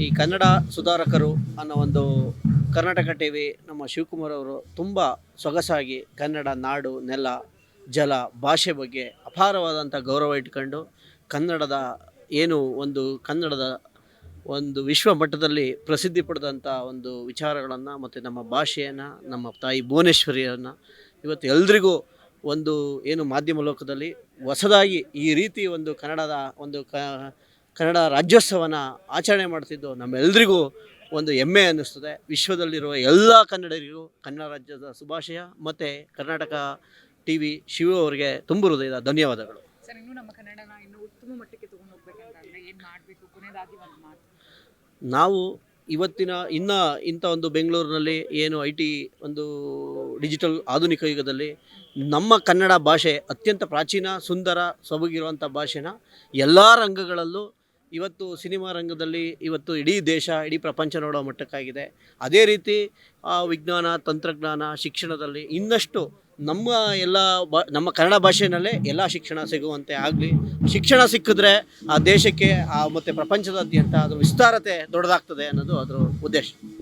ಈ ಕನ್ನಡ ಸುಧಾರಕರು ಅನ್ನೋ ಒಂದು ಕರ್ನಾಟಕ ಟಿ ವಿ ನಮ್ಮ ಶಿವಕುಮಾರ್ ಅವರು ತುಂಬ ಸೊಗಸಾಗಿ ಕನ್ನಡ ನಾಡು, ನೆಲ, ಜಲ, ಭಾಷೆ ಬಗ್ಗೆ ಅಪಾರವಾದಂಥ ಗೌರವ ಇಟ್ಕೊಂಡು ಕನ್ನಡದ ಏನು ಒಂದು ಕನ್ನಡದ ಒಂದು ವಿಶ್ವ ಮಟ್ಟದಲ್ಲಿ ಪ್ರಸಿದ್ಧಿ ಪಡೆದಂಥ ಒಂದು ವಿಚಾರಗಳನ್ನು ಮತ್ತು ನಮ್ಮ ಭಾಷೆಯನ್ನು, ನಮ್ಮ ತಾಯಿ ಭುವನೇಶ್ವರಿಯನ್ನು ಇವತ್ತು ಎಲ್ರಿಗೂ ಒಂದು ಏನು ಮಾಧ್ಯಮ ಲೋಕದಲ್ಲಿ ಹೊಸದಾಗಿ ಈ ರೀತಿ ಒಂದು ಕನ್ನಡದ ಒಂದು ಕ ಕನ್ನಡ ರಾಜ್ಯೋತ್ಸವನ ಆಚರಣೆ ಮಾಡ್ತಿದ್ದು ನಮ್ಮೆಲ್ಲರಿಗೂ ಒಂದು ಹೆಮ್ಮೆ ಅನ್ನಿಸ್ತದೆ. ವಿಶ್ವದಲ್ಲಿರುವ ಎಲ್ಲ ಕನ್ನಡಿಗರಿಗೂ ಕನ್ನಡ ರಾಜ್ಯದ ಶುಭಾಶಯ ಮತ್ತು ಕರ್ನಾಟಕ ಟಿ ವಿ ಶಿವು ಅವರಿಗೆ ತುಂಬ ಹೃದಯದ ಧನ್ಯವಾದಗಳು. ಸರ್ ಇನ್ನು ನಮ್ಮ ಕನ್ನಡನ ಇನ್ನು ಉತ್ತಮ ಮಟ್ಟಕ್ಕೆ ತಗೊಂಡು ಹೋಗ್ಬೇಕಂತಂದ್ರೆ ಏನ್ ಮಾಡ್ಬೇಕು? ಕೊನೆಯದಾಗಿ ಒಂದು ಮಾತು. ನಾವು ಇವತ್ತಿನ ಇನ್ನ ಇಂಥ ಒಂದು ಬೆಂಗಳೂರಿನಲ್ಲಿ ಏನು ಐ ಟಿ ಒಂದು ಡಿಜಿಟಲ್ ಆಧುನಿಕ ಯುಗದಲ್ಲಿ ನಮ್ಮ ಕನ್ನಡ ಭಾಷೆ ಅತ್ಯಂತ ಪ್ರಾಚೀನ ಸುಂದರ ಸೊಬಗಿರುವಂಥ ಭಾಷೆನ ಎಲ್ಲ ರಂಗಗಳಲ್ಲೂ ಇವತ್ತು ಸಿನಿಮಾ ರಂಗದಲ್ಲಿ ಇವತ್ತು ಇಡೀ ದೇಶ, ಇಡೀ ಪ್ರಪಂಚ ನೋಡೋ ಮಟ್ಟಕ್ಕಾಗಿದೆ. ಅದೇ ರೀತಿ ವಿಜ್ಞಾನ, ತಂತ್ರಜ್ಞಾನ, ಶಿಕ್ಷಣದಲ್ಲಿ ಇನ್ನಷ್ಟು ನಮ್ಮ ಎಲ್ಲ ನಮ್ಮ ಕನ್ನಡ ಭಾಷೆಯಲ್ಲೇ ಎಲ್ಲ ಶಿಕ್ಷಣ ಸಿಗುವಂತೆ ಆಗಲಿ. ಶಿಕ್ಷಣ ಸಿಕ್ಕಿದ್ರೆ ಆ ದೇಶಕ್ಕೆ ಮತ್ತು ಪ್ರಪಂಚದಾದ್ಯಂತ ಅದರ ವಿಸ್ತಾರತೆ ದೊಡ್ಡದಾಗ್ತದೆ ಅನ್ನೋದು ಅದರ ಉದ್ದೇಶ.